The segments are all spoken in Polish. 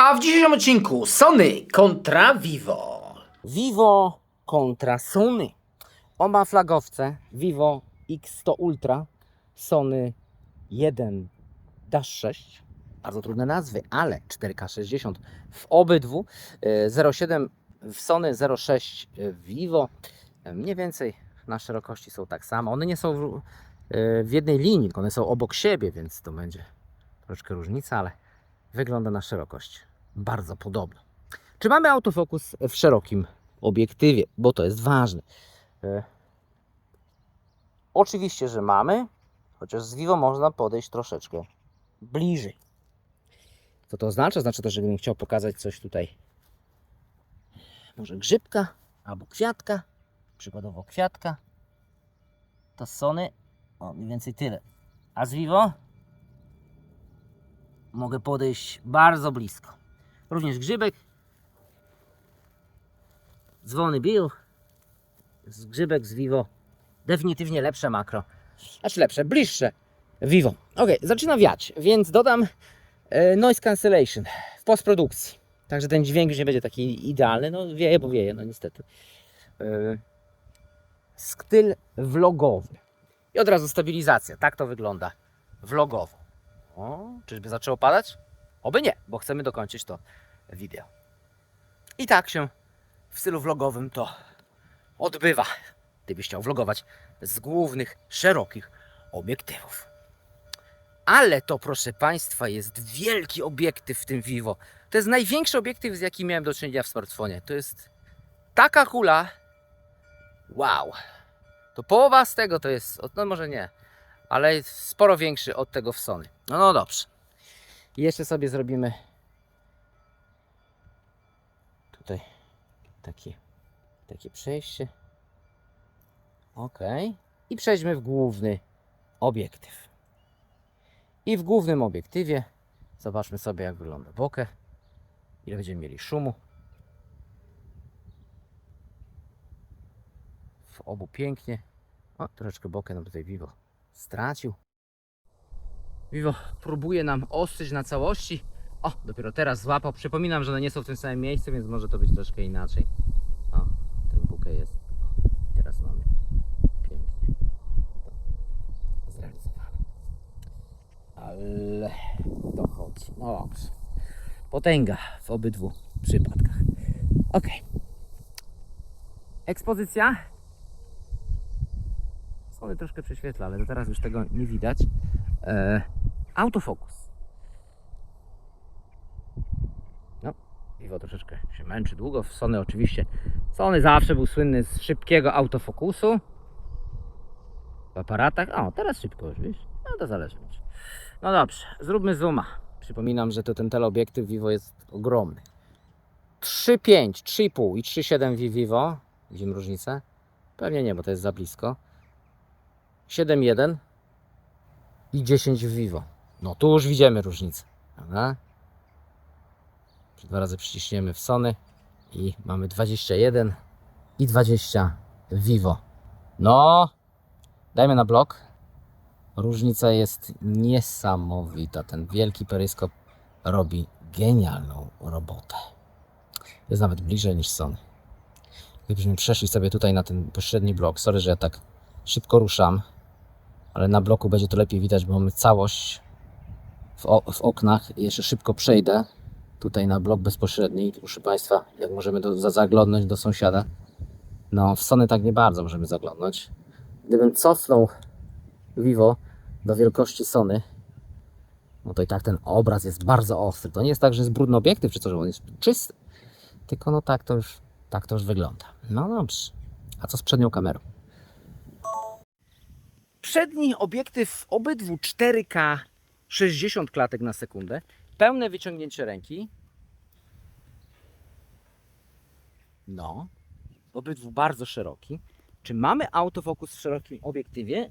A w dzisiejszym odcinku Sony kontra Vivo. Vivo kontra Sony. Oba flagowce Vivo X100 Ultra, Sony 1-6. Bardzo trudne nazwy, ale 4K60 w obydwu. E, 0,7 w Sony, 0,6 w Vivo. E, Mniej więcej na szerokości są tak samo. One nie są w, e, jednej linii, one są obok siebie, więc to będzie troszeczkę różnica, ale wygląda na szerokość bardzo podobno. Czy mamy autofokus w szerokim obiektywie, bo to jest ważne. E, Oczywiście, że mamy, chociaż z Vivo można podejść troszeczkę bliżej. Co to oznacza? Znaczy to, że gdybym chciał pokazać coś tutaj, może grzybka albo kwiatka, przykładowo kwiatka, to z Sony, o mniej więcej tyle. A z Vivo mogę podejść bardzo blisko. Również grzybek, dzwony Bill, z grzybek z Vivo, definitywnie lepsze makro, znaczy lepsze, bliższe Vivo. Ok, zaczyna wiać, więc dodam e, noise cancellation w postprodukcji. Także ten dźwięk już nie będzie taki idealny, no wieje, bo wieje, no niestety. E, styl vlogowy. I od razu stabilizacja, tak to wygląda vlogowo. O, czyżby zaczęło padać? Oby nie, bo chcemy dokończyć to wideo. I tak się w stylu vlogowym to odbywa, gdybyś chciał vlogować z głównych, szerokich obiektywów. Ale to, proszę Państwa, jest wielki obiektyw w tym Vivo. To jest największy obiektyw, z jakim miałem do czynienia w smartfonie. To jest taka kula. Wow. To połowa z tego to jest, no może nie, ale sporo większy od tego w Sony. No, no dobrze. I jeszcze sobie zrobimy tutaj takie, takie przejście. Ok. I przejdźmy w główny obiektyw. I w głównym obiektywie zobaczmy sobie jak wygląda bokeh. Ile będziemy mieli szumu. W obu pięknie. O, troszeczkę bokeh nam tutaj Vivo stracił. Vivo próbuje nam ostrzyć na całości. O, dopiero teraz złapał. Przypominam, że one nie są w tym samym miejscu, więc może to być troszkę inaczej. O, ten bouquet jest. Teraz mamy pięknie zrealizowane. Ale dochodzi. No dobrze. Potęga w obydwu przypadkach. Ok. Ekspozycja. Sony troszkę prześwietla, ale to teraz już tego nie widać. E, autofokus. Vivo troszeczkę się męczy długo. Sony oczywiście. Sony zawsze był słynny z szybkiego autofokusu. W aparatach. O, teraz szybko już, wiesz? No to zależy. No dobrze, zróbmy zooma. Przypominam, że to ten teleobiektyw Vivo jest ogromny. 3,5, 3,5 i 3,7 w Vivo. Widzimy różnicę? Pewnie nie, bo to jest za blisko. 7,1 i 10 w Vivo. No tu już widzimy różnicę. Prawda? Dwa razy przyciśniemy w Sony i mamy 21 i 20 w Vivo. No, dajmy na blok. Różnica jest niesamowita. Ten wielki peryskop robi genialną robotę. Jest nawet bliżej niż Sony. Gdybyśmy przeszli sobie tutaj na ten pośredni blok, sorry, że ja tak szybko ruszam, ale na bloku będzie to lepiej widać, bo mamy całość w, w oknach. Jeszcze szybko przejdę tutaj na blok bezpośredni. Proszę Państwa, jak możemy do, za- zaglądnąć do sąsiada. No, w Sony tak nie bardzo możemy zaglądnąć. Gdybym cofnął Vivo do wielkości Sony, no to i tak ten obraz jest bardzo ostry. To nie jest tak, że jest brudny obiektyw, czy coś, on jest czysty. Tylko no tak to już, tak to już wygląda. No dobrze. A co z przednią kamerą? Przedni obiektyw obydwu 4K 60 klatek na sekundę. Pełne wyciągnięcie ręki. No. Obydwu bardzo szeroki. Czy mamy autofokus w szerokim obiektywie?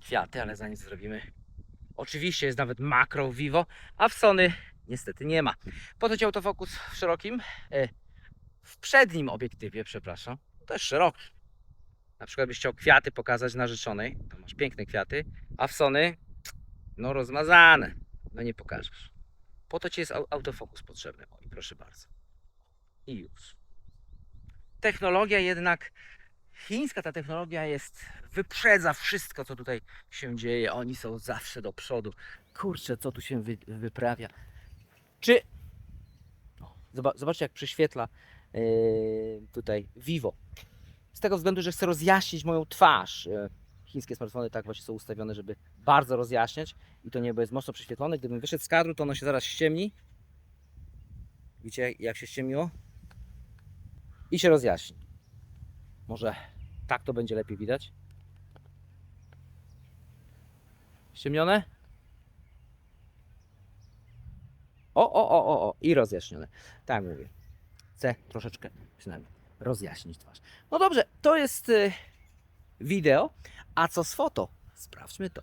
Kwiaty, ale zanim zrobimy. Oczywiście jest nawet makro Vivo, a w Sony niestety nie ma. Po co ci autofokus w szerokim? E, W przednim obiektywie, przepraszam. To jest szeroki. Na przykład byś chciał kwiaty pokazać narzeczonej, to masz piękne kwiaty, a w Sony no rozmazane. No nie pokażesz. Po to ci jest au- autofokus potrzebny. O, i proszę bardzo. I już. Technologia jednak chińska ta technologia jest, wyprzedza wszystko, co tutaj się dzieje. Oni są zawsze do przodu. Kurczę, co tu się wy, wyprawia. Czy. Zobaczcie, jak przyświetla yy, tutaj Vivo. Z tego względu, że chcę rozjaśnić moją twarz. Yy, Chińskie smartfony tak właśnie są ustawione, żeby bardzo rozjaśniać. I to niebo jest mocno prześwietlone. Gdybym wyszedł z kadru, to ono się zaraz ściemni. Widzicie, jak się ściemniło? I się rozjaśni. Może tak to będzie lepiej widać. Ściemnione? O, o, o, o, o, i rozjaśnione. Tak mówię. Chcę troszeczkę przynajmniej rozjaśnić twarz. No dobrze, to jest y, wideo. A co z foto? Sprawdźmy to.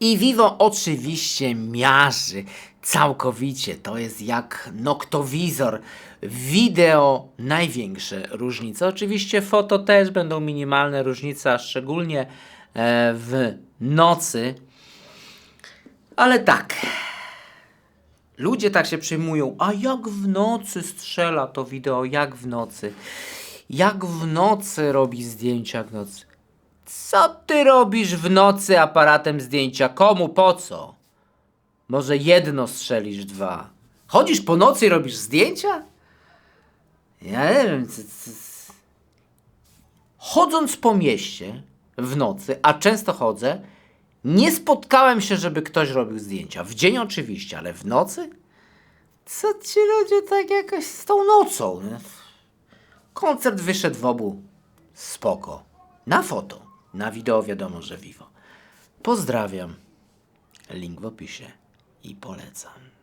I Vivo oczywiście miaży całkowicie. To jest jak noktowizor. Wideo największe różnice. Oczywiście foto też będą minimalne różnice, a szczególnie e, w nocy. Ale tak. Ludzie tak się przyjmują. A jak w nocy strzela to wideo? Jak w nocy? Jak w nocy robi zdjęcia w nocy? Co ty robisz w nocy aparatem zdjęcia? Komu? Po co? Może jedno strzelisz, dwa. Chodzisz po nocy i robisz zdjęcia? Ja nie wiem. Chodząc po mieście w nocy, a często chodzę, nie spotkałem się, żeby ktoś robił zdjęcia. W dzień oczywiście, ale w nocy? Co ci ludzie tak jakoś z tą nocą? Koncert wyszedł w obu. Spoko. Na foto. Na wideo wiadomo, że vivo. Pozdrawiam. Link w opisie i polecam.